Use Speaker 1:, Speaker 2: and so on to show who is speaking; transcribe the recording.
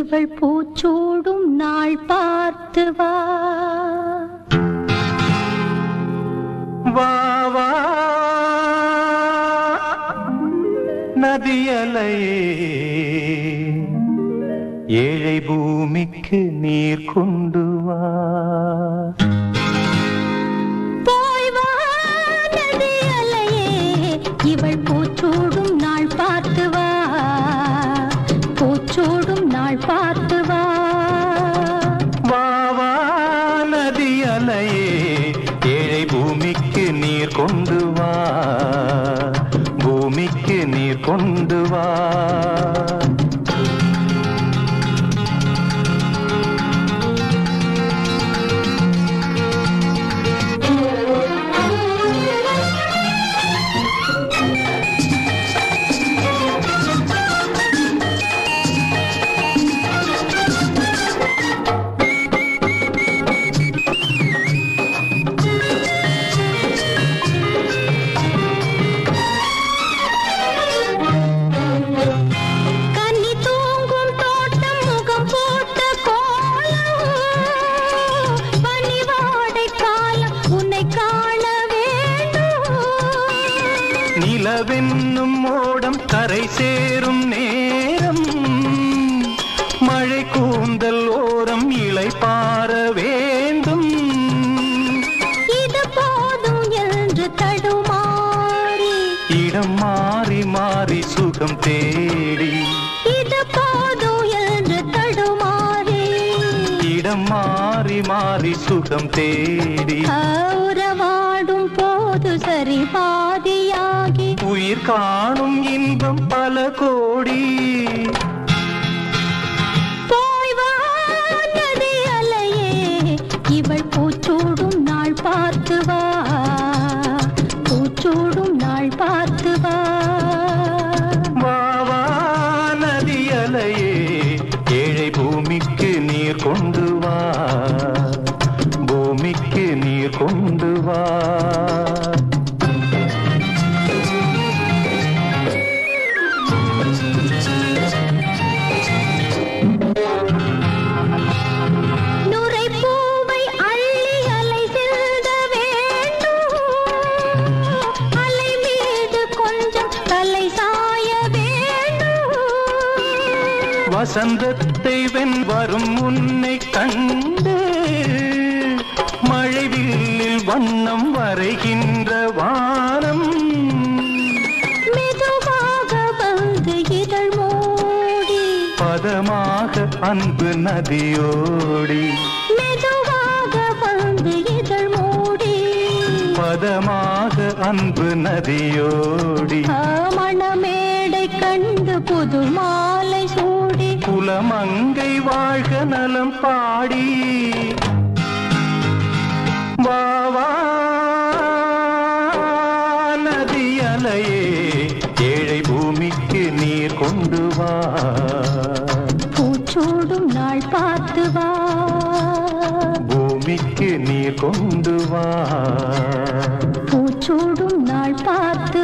Speaker 1: இவள் பூச்சூடும் நாள் பார்த்து வா.
Speaker 2: வா வா. நதியலையே. ஏழை பூமிக்கு நீர் கொண்டு வா. பூமிக்கு நீர் கொண்டு வா. நிலவென்னும் மோடம் கரை சேரும் நேரம். மழை கூந்தல் ஓரம் இலை பார வேண்டும்.
Speaker 1: இது போதும் என்று தடுமாறி.
Speaker 2: இடம் மாறி மாறி சுகம் தேடி.
Speaker 1: இது போதும் என்று தடுமாறி.
Speaker 2: இடம் மாறி மாறி சுகம் தேடி.
Speaker 1: உறவாடும் போது சரி பாதியாகி
Speaker 2: உயிர் காணும் இன்பம் பல கோடி.
Speaker 1: நதி அலையே. இவள் பூச்சூடும் நாள் பார்த்து வா. பூச்சூடும் நாள் பார்த்து வா.
Speaker 2: வா வா நதியலையே ஏழை பூமிக்கு நீர் கொண்டு வா. பூமிக்கு நீர் கொண்டு வா. வசந்தத்தை வென் வரும் உன்னை கண்டு மழைவில்லில் வண்ணம் வரைகின்ற வானம்.
Speaker 1: மெதுவாக வந்து இதழ் மூடி.
Speaker 2: பதமாக அன்பு நதியோடி.
Speaker 1: மெதுவாக வந்து இதழ்
Speaker 2: பதமாக அன்பு நதியோடி.
Speaker 1: மணமேடை கண்டு புது மாலை சூடி.
Speaker 2: குலமங்கை வாழ்க நலம் பாடி. வா வா நதி அலையே ஏழை பூமிக்கு நீர் கொண்டு வா.
Speaker 1: பூச்சூடும் நாள் பார்த்து வா.
Speaker 2: பூமிக்கு நீர் கொண்டு வா.
Speaker 1: பூச்சூடும் நாள் பார்த்து